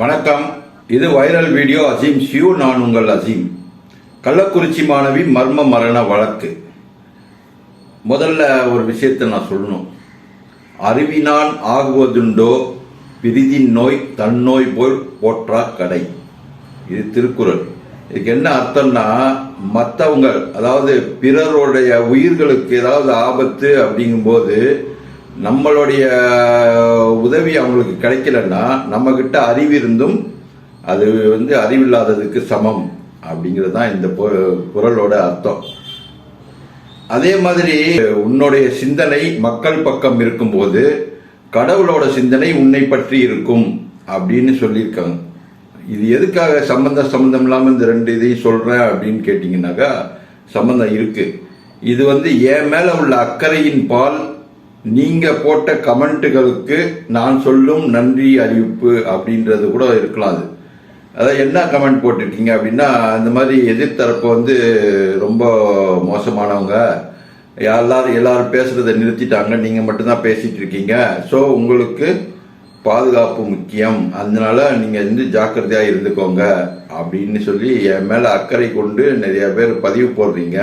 வணக்கம். இது viral video Azeem. ஷியூ நான் உங்கள் அசீம். கள்ளக்குறிச்சி மாணவி மர்ம மரண வழக்கு. முதல்ல ஒரு விஷயத்தை நான் சொல்லணும். அறிவினான் ஆகுவதுண்டோ பிரிதின் நோய் தன்னோய் போல் போற்றா கடை இது திருக்குறள். இதுக்கு என்ன அர்த்தம்னா மற்றவங்க அதாவது பிறருடைய உயிர்களுக்கு ஏதாவது ஆபத்து அப்படிங்கும்போது நம்மளுடைய உதவி அவங்களுக்கு கிடைக்கலன்னா நம்ம கிட்ட அறிவு இருந்தும் அது வந்து அறிவில்லாததுக்கு சமம் அப்படிங்கிறது தான் இந்த பொ- அர்த்தம். அதே மாதிரி உன்னுடைய சிந்தனை மக்கள் பக்கம் இருக்கும்போது கடவுளோட சிந்தனை உன்னை பற்றி இருக்கும் அப்படின்னு சொல்லியிருக்காங்க. இது எதுக்காக சம்பந்த சம்பந்தம் இல்லாமல் இந்த ரெண்டு இதையும் சொல்கிறேன் அப்படின்னு கேட்டிங்கனாக்கா சம்பந்தம் இருக்குது இது வந்து என் மேலே உள்ள அக்கறையின் பால் நீங்க போட்ட கமெண்ட்டுகளுக்கு நான் சொல்லும் நன்றி அறிவிப்பு அப்படின்றது கூட இருக்கலாம் அது. அதாவது என்ன கமெண்ட் போட்டிருக்கீங்க அப்படின்னா இந்த மாதிரி எதிர்த்தரப்பு வந்து ரொம்ப மோசமானவங்க. எல்லாரும் எல்லாரும் பேசுறதை நிறுத்திட்டாங்க நீங்க மட்டும்தான் பேசிட்டு இருக்கீங்க ஸோ உங்களுக்கு பாதுகாப்பு முக்கியம். அதனால நீங்க வந்து ஜாக்கிரதையா இருந்துக்கோங்க அப்படின்னு சொல்லி என் மேல அக்கறை கொண்டு நிறைய பேர் பதிவு போடுறீங்க.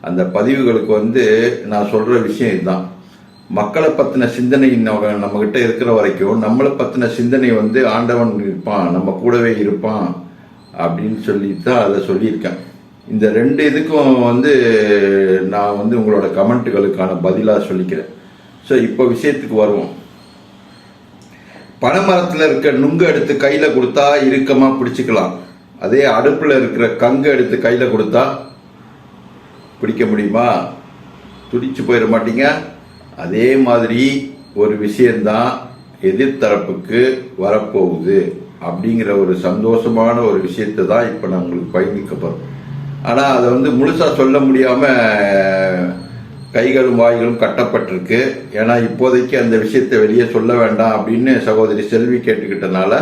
அந்த பதிவுகளுக்கு வந்து நான் சொல்ற விஷயம் இதுதான். மக்களை பத்தின சிந்தனை நம்ம நம்மகிட்ட இருக்கிற வரைக்கும் நம்மளை பத்தின சிந்தனை வந்து ஆண்டவன் இருப்பான் நம்ம கூடவே இருப்பான் அப்படின்னு சொல்லி தான் அதை சொல்லியிருக்கேன். இந்த ரெண்டு இதுக்கும் வந்து நான் வந்து உங்களோட கமெண்ட்டுகளுக்கான பதிலாக சொல்லிக்கிறேன். ஸோ இப்போ விஷயத்துக்கு வருவோம். பனைமரத்தில் இருக்க நுங்கு எடுத்து கையில் கொடுத்தா இறுக்கமாக பிடிச்சிக்கலாம். அதே அடுப்பில் இருக்கிற கங்கு எடுத்து கையில் கொடுத்தா பிடிக்க முடியுமா? துடிச்சு போயிட மாட்டீங்க? அதே மாதிரி ஒரு விஷயம்தான் எதிர்த்தரப்புக்கு வரப்போகுது அப்படிங்கிற ஒரு சந்தோஷமான ஒரு விஷயத்தை தான் இப்போ நான் உங்களுக்கு பகிர்ந்துக்க போகிறோம் ஆனால் அதை வந்து முழுசாக சொல்ல முடியாமல் கைகளும் வாய்களும் கட்டப்பட்டிருக்கு. ஏன்னா இப்போதைக்கு அந்த விஷயத்தை வெளியே சொல்ல வேண்டாம் அப்படின்னு சகோதரி செல்வி கேட்டுக்கிட்டனால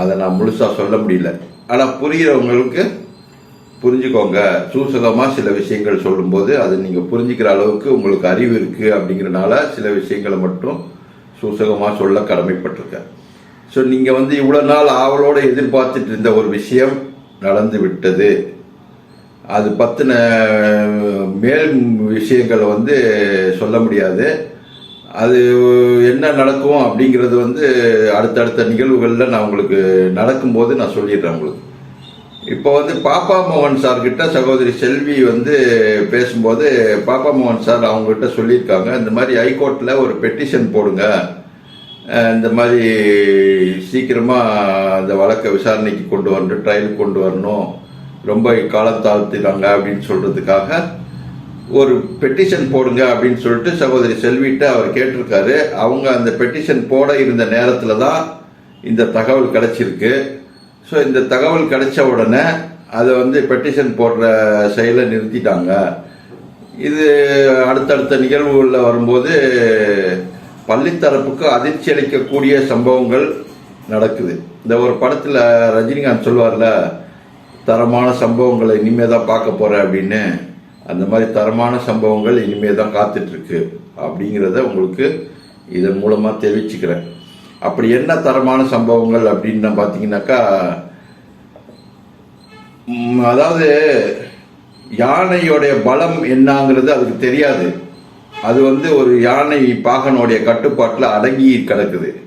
அதை நான் முழுசாக சொல்ல முடியல. ஆனால் புரிகிறவங்களுக்கு புரிஞ்சுக்கோங்க. சூசகமாக சில விஷயங்கள் சொல்லும்போது அது நீங்கள் புரிஞ்சுக்கிற அளவுக்கு உங்களுக்கு அறிவு இருக்குது அப்படிங்கிறனால சில விஷயங்களை மட்டும் சூசகமாக சொல்ல கடமைப்பட்டிருக்கேன். ஸோ நீங்கள் வந்து இவ்வளோ நாள் ஆவலோடு எதிர்பார்த்துட்டு இருந்த ஒரு விஷயம் நடந்து விட்டது. அது பற்றின மேல் விஷயங்களை வந்து சொல்ல முடியாது. அது என்ன நடக்கும் அப்படிங்கிறது வந்து அடுத்தடுத்த நிகழ்வுகளில் நான் உங்களுக்கு நடக்கும்போது நான் சொல்லிடுறேன் உங்களுக்கு. இப்போ வந்து பாப்பா மோகன் சார் கிட்ட சகோதரி செல்வி வந்து பேசும்போது பாப்பா மோகன் சார் அவங்ககிட்ட சொல்லியிருக்காங்க இந்த மாதிரி ஹைகோர்ட்டில் ஒரு பெட்டிஷன் போடுங்க. இந்த மாதிரி சீக்கிரமாக அந்த வழக்கை விசாரணைக்கு கொண்டு வரணும் ட்ரையலுக்கு கொண்டு வரணும். ரொம்ப காலம் தாழ்த்திட்டாங்க அப்படின்னு சொல்கிறதுக்காக ஒரு பெட்டிஷன் போடுங்க அப்படின்னு சொல்லிட்டு சகோதரி செல்விட்ட அவர் கேட்டிருக்காரு. அவங்க அந்த பெட்டிஷன் போட இருந்த நேரத்தில் தான் இந்த தகவல் கிடைச்சிருக்கு. ஸோ இந்த தகவல் கிடைச்ச உடனே அதை வந்து பெட்டிஷன் போடுற செயலை நிறுத்திட்டாங்க. இது அடுத்தடுத்த நிகழ்வுகளில் வரும்போது பள்ளித்தரப்புக்கு அதிர்ச்சி அளிக்கக்கூடிய சம்பவங்கள் நடக்குது. இந்த ஒரு படத்தில் ரஜினிகாந்த் சொல்லுவார்ல தரமான சம்பவங்களை இனிமே தான் பார்க்க போகிறேன் அப்படின்னு. அந்த மாதிரி தரமான சம்பவங்கள் இனிமே தான் காத்துட்ருக்கு அப்படிங்கிறத உங்களுக்கு இதன் மூலமாக தெரிவிச்சுக்கிறேன். அப்படி என்ன தரமான சம்பவங்கள் அப்படின்னு பார்த்தீங்கன்னாக்கா அதாவது யானையோடைய பலம் என்னங்கிறது அதுக்கு தெரியாது. அது வந்து ஒரு யானை பாகனுடைய கட்டுப்பாட்டில் அடங்கி கிடக்குது.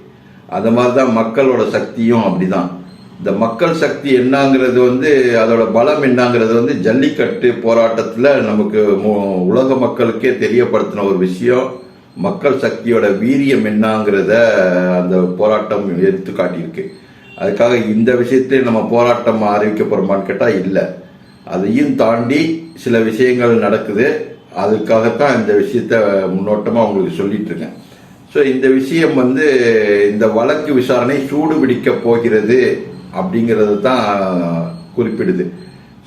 அந்த மாதிரி தான் மக்களோட சக்தியும் அப்படிதான். இந்த மக்கள் சக்தி என்னங்கிறது வந்து அதோட பலம் என்னங்கிறது வந்து ஜல்லிக்கட்டு போராட்டத்தில் நமக்கு மு- உலக மக்களுக்கே தெரியப்படுத்தின ஒரு விஷயம். மக்கள் சக்தியோட வீரியம் என்னங்கிறத அந்த போராட்டம் எடுத்து காட்டியிருக்கு. அதுக்காக இந்த விஷயத்துல நம்ம போராட்டம் அறிவிக்க போகிறோமான்னு கேட்டால் இல்லை. அதையும் தாண்டி சில விஷயங்கள் நடக்குது. அதுக்காகத்தான் இந்த விஷயத்த முன்னோட்டமாக உங்களுக்கு சொல்லிட்டு இருக்கேன் ஸோ இந்த விஷயம் வந்து இந்த வழக்கு விசாரணை சூடு பிடிக்க போகிறது அப்படிங்கிறது தான் குறிப்பிடுது.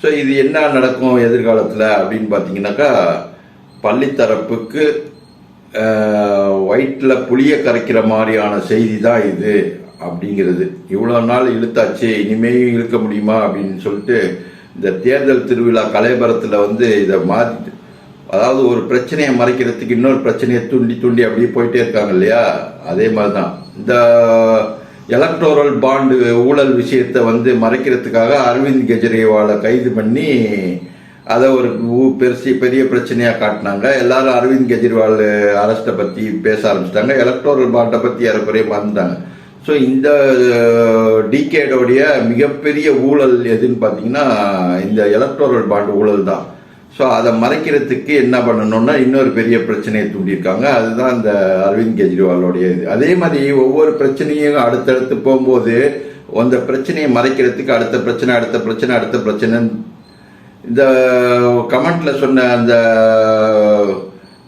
ஸோ இது என்ன நடக்கும் எதிர்காலத்தில் அப்படின்னு பார்த்தீங்கன்னாக்கா பள்ளித்தரப்புக்கு வயிற்றில் புளிய கரைக்கிற மாதிரியான செய்தி தான் இது அப்படிங்கிறது. இவ்வளோ நாள் இழுத்தாச்சு இனிமேயும் இழுக்க முடியுமா அப்படின்னு சொல்லிட்டு இந்த தேர்தல் திருவிழா கலைபரத்தில் வந்து இதை மாற்றி அதாவது ஒரு பிரச்சனையை மறைக்கிறதுக்கு இன்னொரு பிரச்சனையை தூண்டி தூண்டி அப்படியே போயிட்டே இருக்காங்க இல்லையா? அதே மாதிரி தான் இந்த எலக்டோரல் பாண்டு ஊழல் விஷயத்தை வந்து மறைக்கிறதுக்காக அரவிந்த் கெஜ்ரிவாலை கைது பண்ணி அதை ஒரு ஊ- பெருசி பெரிய பிரச்சனையாக காட்டினாங்க. எல்லாரும் அரவிந்த் கெஜ்ரிவால் அரஸ்ட்டை பற்றி பேச ஆரம்பிச்சிட்டாங்க. எலக்டோரல் பாண்டை பற்றி ஏறக்குறைய மறந்துட்டாங்க. ஸோ இந்த டிகேடோடைய மிகப்பெரிய ஊழல் எதுன்னு பார்த்தீங்கன்னா இந்த எலக்டோரல் பாண்ட் ஊழல் தான். ஸோ அதை மறைக்கிறதுக்கு என்ன பண்ணணும்னா இன்னொரு பெரிய பிரச்சனையை தூண்டியிருக்காங்க. அதுதான் இந்த அரவிந்த் கெஜ்ரிவாலோடைய இது. அதே மாதிரி ஒவ்வொரு பிரச்சனையும் அடுத்தடுத்து போகும்போது அந்த பிரச்சனையை மறைக்கிறதுக்கு அடுத்த பிரச்சனை அடுத்த பிரச்சனை அடுத்த பிரச்சனைன்னு இந்த கமெண்ட்டில் சொன்ன அந்த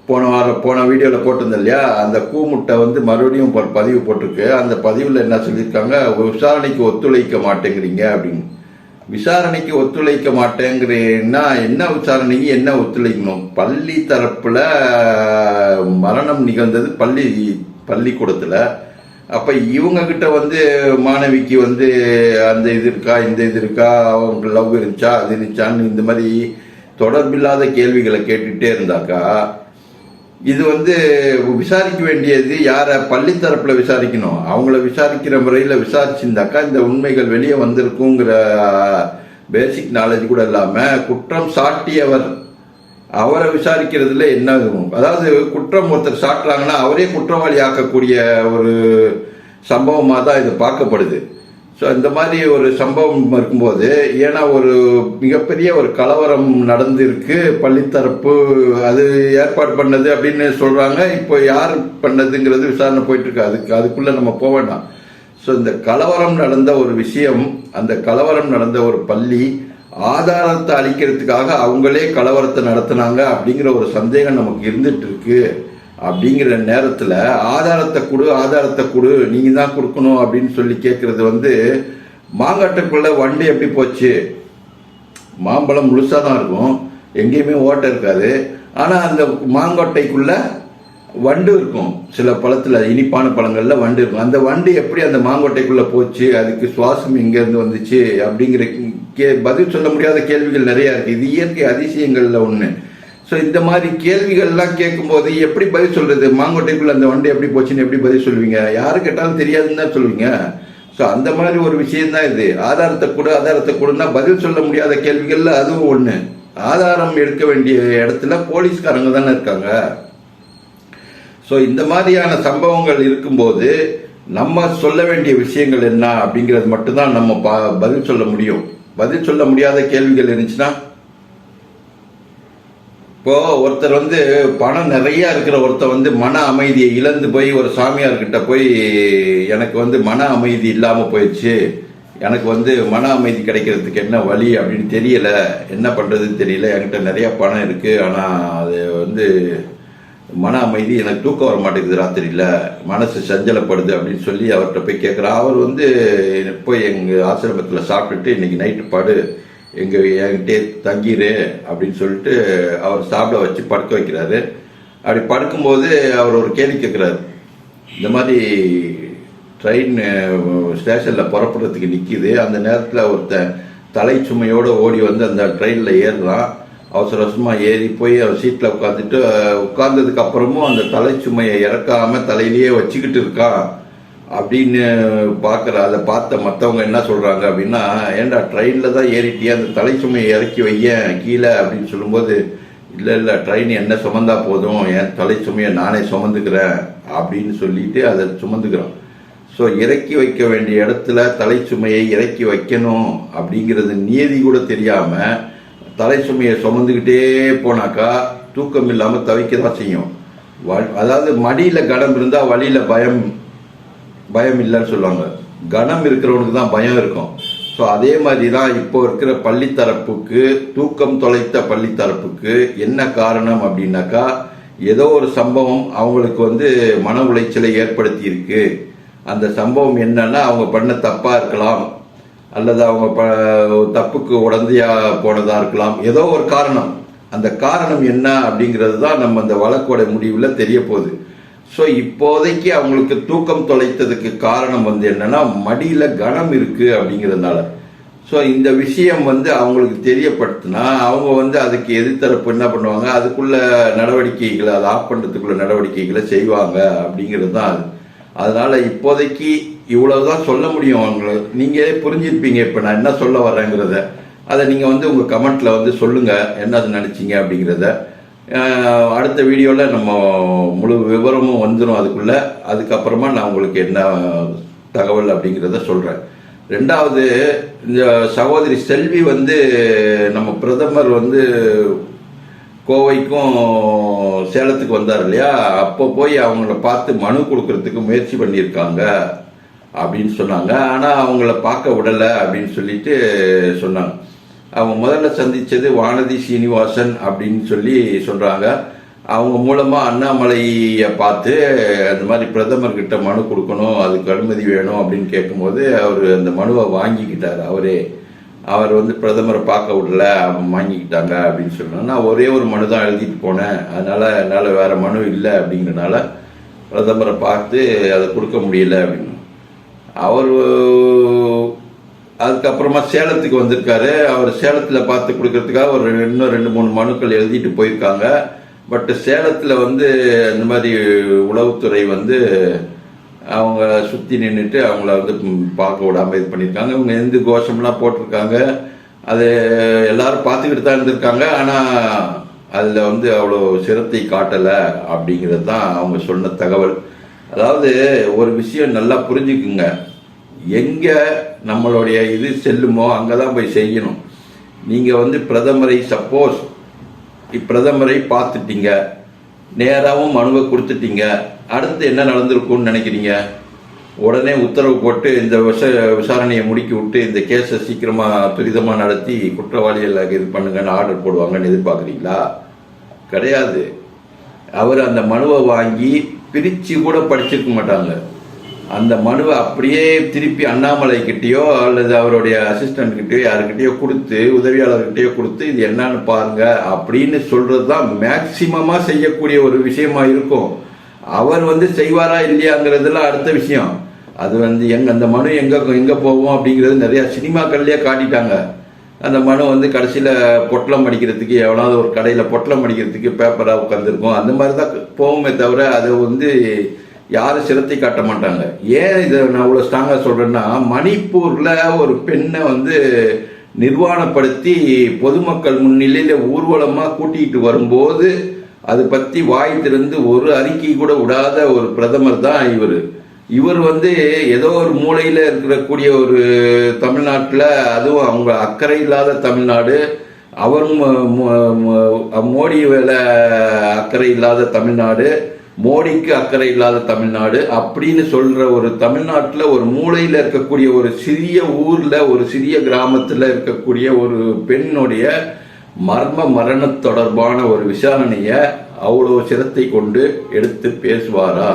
போன வாரம் போன வீடியோவில் போட்டிருந்தேன் இல்லையா? அந்த கூமுட்டை வந்து மறுபடியும் பதிவு போட்டிருக்கு. அந்த பதிவில் என்ன சொல்லியிருக்காங்க? விசாரணைக்கு ஒத்துழைக்க மாட்டேங்கிறீங்க அப்படின்னு. விசாரணைக்கு ஒத்துழைக்க மாட்டேங்கிறேன்னா என்ன விசாரணைக்கு என்ன ஒத்துழைக்கணும்? பள்ளி தரப்பில் மரணம் நிகழ்ந்தது பள்ளி பள்ளிக்கூடத்தில். அப்ப இவங்க கிட்ட வந்து மாணவிக்கு வந்து அந்த இது இருக்கா இந்த இது இருக்கா அவங்க லவ் இருந்துச்சா அது இருந்துச்சான்னு இந்த மாதிரி தொடர்பில்லாத கேள்விகளை கேட்டுட்டே இருந்தாக்கா இது வந்து விசாரிக்க வேண்டியது யாரை பள்ளி தரப்புல விசாரிக்கணும். அவங்கள விசாரிக்கிற முறையில் விசாரிச்சிருந்தாக்கா இந்த உண்மைகள் வெளியே வந்திருக்குங்கிற பேசிக் நாலேஜ் கூட இல்லாம குற்றம் சாட்டியவர் அவரை விசாரிக்கிறதுல என்ன அதாவது குற்றம் ஒருத்தர் சாட்டுறாங்கன்னா அவரே குற்றவாளி ஆக்கக்கூடிய ஒரு சம்பவமாக தான் இது பார்க்கப்படுது. ஸோ இந்த மாதிரி ஒரு சம்பவம் இருக்கும்போது ஏன்னா ஒரு மிகப்பெரிய ஒரு கலவரம் நடந்திருக்கு பள்ளித்தரப்பு அது ஏற்பாடு பண்ணது அப்படின்னு சொல்கிறாங்க இப்போ யார் பண்ணதுங்கிறது விசாரணை போயிட்டு இருக்கு அதுக்கு அதுக்குள்ளே நம்ம போக வேண்டாம். ஸோ இந்த கலவரம் நடந்த ஒரு விஷயம் அந்த கலவரம் நடந்த ஒரு பள்ளி ஆதாரத்தை அளிக்கிறதுக்காக அவங்களே கலவரத்தை நடத்துனாங்க அப்படிங்கிற ஒரு சந்தேகம் நமக்கு இருந்துட்டு இருக்கு அப்படிங்கிற நேரத்தில் ஆதாரத்தை கொடு ஆதாரத்தை கொடு நீங்கள் தான் கொடுக்கணும் அப்படின்னு சொல்லி கேட்குறது வந்து மாங்காட்டுக்குள்ள வண்டி எப்படி போச்சு? மாம்பழம் முழுசாக தான் இருக்கும். எங்கேயுமே ஓட்டை இருக்காது. ஆனால் அந்த மாங்கொட்டைக்குள்ள வண்டு இருக்கும். சில பழத்தில் இனிப்பான பழங்களில் வண்டு இருக்கும். அந்த வண்டு எப்படி அந்த மாங்கொட்டைக்குள்ளே போச்சு? அதுக்கு சுவாசம் எங்கேருந்து வந்துச்சு? அப்படிங்கிற கே பதில் சொல்ல முடியாத கேள்விகள் நிறையா இருக்குது இது இயற்கை அதிசயங்களில் ஒன்று ஸோ இந்த மாதிரி கேள்விகள்லாம் கேட்கும்போது எப்படி பதில் சொல்கிறது மாங்கொட்டைக்குள்ள அந்த வண்டி எப்படி போச்சுன்னு எப்படி பதில் சொல்லுவீங்க யாரு கேட்டாலும் தெரியாதுன்னு தான் சொல்லுவீங்க ஸோ அந்த மாதிரி ஒரு விஷயந்தான் இது. ஆதாரத்தை கூட ஆதாரத்தை கூடனா பதில் சொல்ல முடியாத கேள்விகளில் அதுவும் ஒன்று ஆதாரம் எடுக்க வேண்டிய இடத்துல போலீஸ்காரங்க தானே இருக்காங்க. ஸோ இந்த மாதிரியான சம்பவங்கள் இருக்கும்போது நம்ம சொல்ல வேண்டிய விஷயங்கள் என்ன அப்படிங்கிறது மட்டும்தான் நம்ம பா- பதில் சொல்ல முடியும். பதில் சொல்ல முடியாத கேள்விகள் இருந்துச்சுன்னா இப்போ ஒருத்தர் வந்து பணம் நிறைய இருக்கிற ஒருத்தர் வந்து மன அமைதியை இழந்து போய் ஒரு சாமியார் கிட்ட போய் எனக்கு வந்து மன அமைதி இல்லாம போயிடுச்சு எனக்கு வந்து மன அமைதி கிடைக்கிறதுக்கு என்ன வழி அப்படின்னு தெரியல என்ன பண்றதுன்னு தெரியல என்கிட்ட நிறைய பணம் இருக்கு ஆனா அது வந்து மன அமைதி எனக்கு தூக்கம் வர மாட்டேங்குது ராத்திரியில். மனசு சஞ்சலப்படுது அப்படின்னு சொல்லி அவர்கிட்ட போய் கேட்குறான் அவர் வந்து போய் எங்கள் ஆசிரமத்தில் சாப்பிட்டுட்டு இன்னைக்கு நைட்டு படு எங்கள் என்கிட்டே தங்கிடு அப்படின்னு சொல்லிட்டு அவர் சாப்பிட வச்சு படுக்க வைக்கிறாரு. அப்படி படுக்கும்போது அவர் ஒரு கேள்வி கேட்குறாரு இந்த மாதிரி ட்ரெயின் ஸ்டேஷனில் புறப்படுறதுக்கு நிற்கிது அந்த நேரத்தில் ஒருத்தன் தலை சுமையோடு ஓடி வந்து அந்த ட்ரெயினில் ஏறுறான். அவசர அவசரமாக ஏறி போய் அவர் சீட்டில் உட்காந்துட்டு உட்கார்ந்ததுக்கு அப்புறமும் அந்த தலை சுமையை இறக்காம தலையிலேயே வச்சுக்கிட்டு இருக்கான் அப்படின்னு பார்க்குற அதை பார்த்த மற்றவங்க என்ன சொல்கிறாங்க அப்படின்னா ஏன்டா ட்ரெயினில் தான் ஏறிட்டியே? அந்த தலை சுமையை இறக்கி வையேன் கீழே அப்படின்னு சொல்லும்போது இல்லை இல்லை ட்ரெயின் என்ன சுமந்தா போதும்? என் தலை சுமையை நானே சுமந்துக்கிறேன் அப்படின்னு சொல்லிட்டு அதை சுமந்துக்கிறோம் ஸோ இறக்கி வைக்க வேண்டிய இடத்துல தலை சுமையை இறக்கி வைக்கணும் அப்படிங்கிறது நியதி கூட தெரியாமல் தலை சுமையை சுமந்துக்கிட்டே போனாக்கா தூக்கம் இல்லாமல் தவிக்க தான் செய்யும். வ- அதாவது மடியில் கடம் இருந்தால் வழியில் பயம் பயம் இல்லைன்னு சொல்லுவாங்க. கனம் இருக்கிறவனுக்கு தான் பயம் இருக்கும். ஸோ அதே மாதிரி தான் இப்போ இருக்கிற பள்ளி தரப்புக்கு தூக்கம் தொலைத்த பள்ளித்தரப்புக்கு என்ன காரணம் அப்படின்னாக்கா ஏதோ ஒரு சம்பவம் அவங்களுக்கு வந்து மன உளைச்சலை ஏற்படுத்தி இருக்கு அந்த சம்பவம் என்னன்னா அவங்க பண்ண தப்பா இருக்கலாம். அல்லது அவங்க ப தப்புக்கு உடந்தையா போனதா இருக்கலாம். ஏதோ ஒரு காரணம். அந்த காரணம் என்ன அப்படிங்கிறது தான் நம்ம அந்த வழக்கோட முடிவில் தெரிய போகுது. ஸோ இப்போதைக்கு அவங்களுக்கு தூக்கம் தொலைத்ததுக்கு காரணம் வந்து என்னன்னா மடியில கனம் இருக்கு அப்படிங்கிறதுனால. ஸோ இந்த விஷயம் வந்து அவங்களுக்கு தெரியப்படுத்தினா அவங்க வந்து அதுக்கு எதிர்த்தரப்பு என்ன பண்ணுவாங்க? அதுக்குள்ள நடவடிக்கைகளை அதை ஆஃப் பண்ணுறதுக்குள்ள நடவடிக்கைகளை செய்வாங்க அப்படிங்கிறது தான் அது. அதனால இப்போதைக்கு இவ்வளவுதான் சொல்ல முடியும் அவங்களை நீங்களே புரிஞ்சிருப்பீங்க இப்போ நான் என்ன சொல்ல வர்றேங்கிறத. அதை நீங்கள் வந்து உங்கள் கமெண்ட்ல வந்து சொல்லுங்க என்ன நினைச்சீங்க அப்படிங்கிறத. அடுத்த வீடியோவில் நம்ம முழு விவரமும் வந்துடும் அதுக்குள்ள. அதுக்கப்புறமா நான் உங்களுக்கு என்ன தகவல் அப்படிங்கிறத சொல்கிறேன் ரெண்டாவது இந்த சகோதரி செல்வி வந்து நம்ம பிரதமர் வந்து கோவைக்கும் சேலத்துக்கு வந்தார் இல்லையா? அப்போ போய் அவங்கள பார்த்து மனு கொடுக்கறதுக்கு முயற்சி பண்ணியிருக்காங்க. அப்படின்னு சொன்னாங்க. ஆனால் அவங்கள பார்க்க விடலை அப்படின்னு சொல்லிட்டு சொன்னாங்க. அவங்க முதல்ல சந்தித்தது வானதி சீனிவாசன் அப்படின்னு சொல்லி சொல்கிறாங்க அவங்க மூலமாக அண்ணாமலையை பார்த்து அந்த மாதிரி பிரதமர்கிட்ட மனு கொடுக்கணும் அதுக்கு அனுமதி வேணும் அப்படின்னு கேட்கும்போது அவர் அந்த மனுவை வாங்கிக்கிட்டார் அவரே. அவர் வந்து பிரதமரை பார்க்க விடல அவன் வாங்கிக்கிட்டாங்க அப்படின்னு சொன்னாங்க. நான் ஒரே ஒரு மனு தான் எழுதிட்டு போனேன். அதனால் என்னால் வேறு மனு இல்லை அப்படிங்கிறனால பிரதமரை பார்த்து அதை கொடுக்க முடியல அப்படின்னு. அவர் அதுக்கப்புறமா சேலத்துக்கு வந்திருக்காரு. அவர் சேலத்தில் பார்த்து கொடுக்கறதுக்காக ஒரு இன்னும் ரெண்டு மூணு மனுக்கள் எழுதிட்டு போயிருக்காங்க. பட் சேலத்தில் வந்து இந்த மாதிரி உளவுத்துறை வந்து அவங்க சுற்றி நின்றுட்டு அவங்கள வந்து பார்க்க விடாம இது பண்ணியிருக்காங்க. இவங்க எந்த கோஷம்லாம் போட்டிருக்காங்க அது எல்லாரும் பார்த்துக்கிட்டு தான் இருந்திருக்காங்க. ஆனால் அதில் வந்து அவ்வளோ சிரத்தை காட்டலை அப்படிங்கிறது தான் அவங்க சொன்ன தகவல். அதாவது ஒரு விஷயம் நல்லா புரிஞ்சுக்குங்க. எங்க நம்மளுடைய இது செல்லுமோ அங்கதான் போய் செய்யணும். நீங்க வந்து பிரதமரை சப்போஸ் பிரதமரை பார்த்துட்டீங்க. நேராகவும் மனுவை கொடுத்துட்டீங்க. அடுத்து என்ன நடந்திருக்கும்னு நினைக்கிறீங்க? உடனே உத்தரவு போட்டு இந்த விஷ விசாரணையை முடுக்கி விட்டு இந்த கேஸை சீக்கிரமாக துரிதமாக நடத்தி குற்றவாளிகள் இது பண்ணுங்கன்னு ஆர்டர் போடுவாங்கன்னு எதிர்பார்க்குறீங்களா? கிடையாது. அவர் அந்த மனுவை வாங்கி பிரித்து கூட படிச்சிருக்க மாட்டாங்க. அந்த மனுவை அப்படியே திருப்பி அண்ணாமலை கிட்டேயோ அல்லது அவருடைய அசிஸ்டன்ட் கிட்டயோ யாருக்கிட்டயோ கொடுத்து உதவியாளர்கிட்டயோ கொடுத்து இது என்னன்னு பாருங்க அப்படின்னு சொல்றது தான் மேக்சிமமா செய்யக்கூடிய ஒரு விஷயமா இருக்கும். அவர் வந்து செய்வாரா இல்லையாங்கிறதுலாம் அடுத்த விஷயம். அது வந்து எங்க அந்த மனு எங்க எங்க போவோம் அப்படிங்கிறது நிறைய சினிமாக்கள்லயே காட்டிட்டாங்க. அந்த மனு வந்து கடைசியில் பொட்டலம் அடிக்கிறதுக்கு எவனாவது ஒரு கடையில் பொட்டலம் அடிக்கிறதுக்கு பேப்பராக உட்காந்துருக்கும் அந்த மாதிரி தான் போகுமே தவிர அதை வந்து யாரும் சிரத்தை காட்ட மாட்டாங்க. ஏன் இதை நான் அவ்வளோ ஸ்ட்ராங்காக சொல்கிறேன்னா மணிப்பூரில் ஒரு பெண்ணை வந்து நிர்வாணப்படுத்தி பொதுமக்கள் முன்னிலையில் ஊர்வலமாக கூட்டிகிட்டு வரும்போது அதை பற்றி வாய் திறந்து ஒரு அறிக்கை கூட விடாத ஒரு பிரதமர் தான் இவர். இவர் வந்து ஏதோ ஒரு மூலையில் இருக்கக்கூடிய ஒரு தமிழ்நாட்டில் அதுவும் அவங்க அக்கறை இல்லாத தமிழ்நாடு அவர் மோடி வேலை அக்கறை இல்லாத தமிழ்நாடு மோடிக்கு அக்கறை இல்லாத தமிழ்நாடு அப்படின்னு சொல்கிற ஒரு தமிழ்நாட்டில் ஒரு மூலையில் இருக்கக்கூடிய ஒரு சிறிய ஊரில் ஒரு சிறிய கிராமத்தில் இருக்கக்கூடிய ஒரு பெண்ணுடைய மர்ம மரண தொடர்பான ஒரு விசாரணையை அவ்வளோ சிரத்தை கொண்டு எடுத்து பேசுவாரா?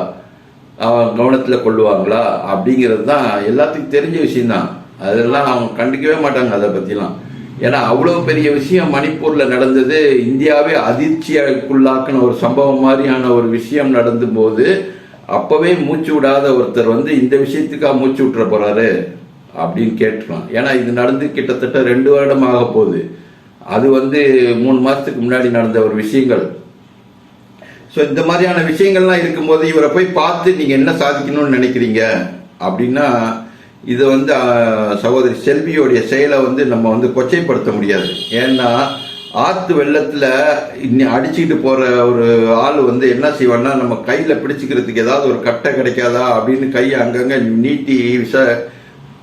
கவனத்தில் கொள்ளுவாங்களா? அப்படிங்கிறது தான் எல்லாத்துக்கும் தெரிஞ்ச விஷயம்தான். அதெல்லாம் அவங்க கண்டுக்கவே மாட்டாங்க அதை பற்றிலாம் ஏன்னா அவ்வளோ பெரிய விஷயம் மணிப்பூரில் நடந்தது இந்தியாவே அதிர்ச்சிக்குள்ளாக்குன ஒரு சம்பவம் மாதிரியான ஒரு விஷயம் நடந்தபோது அப்போவே மூச்சு விடாத ஒருத்தர் வந்து இந்த விஷயத்துக்காக மூச்சு விட்டுற போகிறாரு அப்படின்னு கேட்டுக்கலாம் ஏன்னா இது நடந்து கிட்டத்தட்ட ரெண்டு வருடம் ஆக போகுது. அது வந்து மூணு மாதத்துக்கு முன்னாடி நடந்த ஒரு விஷயங்கள். ஸோ இந்த மாதிரியான விஷயங்கள்லாம் இருக்கும்போது இவரை போய் பார்த்து நீங்கள் என்ன சாதிக்கணும்னு நினைக்கிறீங்க? அப்படின்னா இதை வந்து சகோதரி செல்வியோடைய செயலை வந்து நம்ம வந்து கொச்சைப்படுத்த முடியாது. ஏன்னா ஆற்று வெள்ளத்தில் இன்னி அடிச்சுக்கிட்டு போகிற ஒரு ஆள் வந்து என்ன செய்வான்னா நம்ம கையில் பிடிச்சிக்கிறதுக்கு ஏதாவது ஒரு கட்டை கிடைக்காதா அப்படின்னு கையை அங்கங்கே நீட்டி விச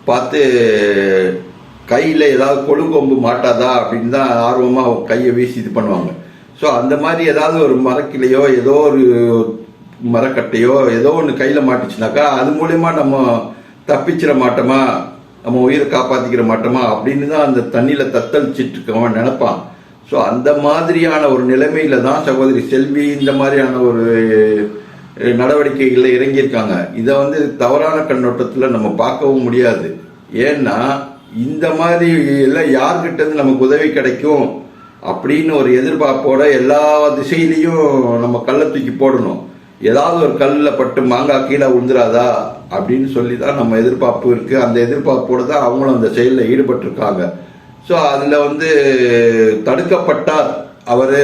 பார்த்து கையில் ஏதாவது கொழுங்கொம்பு மாட்டாதா அப்படின்னு தான் ஆர்வமாக கையை வீசி இது பண்ணுவாங்க. ஸோ அந்த மாதிரி ஏதாவது ஒரு மரக்கிளையோ ஏதோ ஒரு மரக்கட்டையோ ஏதோ ஒன்று கையில் மாட்டுச்சுனாக்கா அது மூலயமா நம்ம தப்பிச்சிட மாட்டோமா? நம்ம உயிரை காப்பாற்றிக்கிற மாட்டோமா? அப்படின்னு தான் அந்த தண்ணியில் தத்தளிச்சிட்டு இருக்கவன் நினப்பான். ஸோ அந்த மாதிரியான ஒரு நிலைமையில தான் சகோதரி செல்வி இந்த மாதிரியான ஒரு நடவடிக்கைகளில் இறங்கியிருக்காங்க. இதை வந்து தவறான கண்ணோட்டத்தில் நம்ம பார்க்கவும் முடியாது. ஏன்னா இந்த மாதிரி எல்லாம் யார்கிட்ட நமக்கு உதவி கிடைக்கும்? அப்படின்னு ஒரு எதிர்பார்ப்போட எல்லா திசையிலையும் நம்ம கல்லை தூக்கி போடணும். ஏதாவது ஒரு கல்லில் பட்டு மாங்காய் கீழே விழுந்துராதா அப்படின்னு சொல்லி தான் நம்ம எதிர்பார்ப்பு இருக்குது அந்த எதிர்பார்ப்போடு தான் அவங்களும் அந்த செயலில் ஈடுபட்டிருக்காங்க. ஸோ அதில் வந்து தடுக்கப்பட்டார் அவர்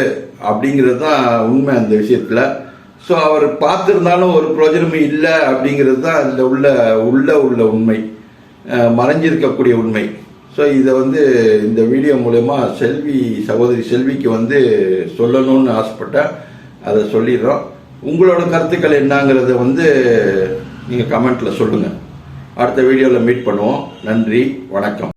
அப்படிங்கிறது தான் உண்மை அந்த விஷயத்தில். ஸோ அவர் பார்த்துருந்தாலும் ஒரு பிரயோஜனமும் இல்லை அப்படிங்கிறது தான் அதில் உள்ள உள்ள உள்ள உண்மை. மறைஞ்சிருக்கக்கூடிய உண்மை. ஸோ இதை வந்து இந்த வீடியோ மூலயமா செல்வி சகோதரி செல்விக்கு வந்து சொல்லணும்னு ஆசைப்பட்டேன் அதை சொல்லிடுறோம். உங்களோட கருத்துக்கள் என்னங்கிறத வந்து நீங்கள் கமெண்ட்டில் சொல்லுங்கள் அடுத்த வீடியோவில் மீட் பண்ணுவோம். நன்றி வணக்கம்.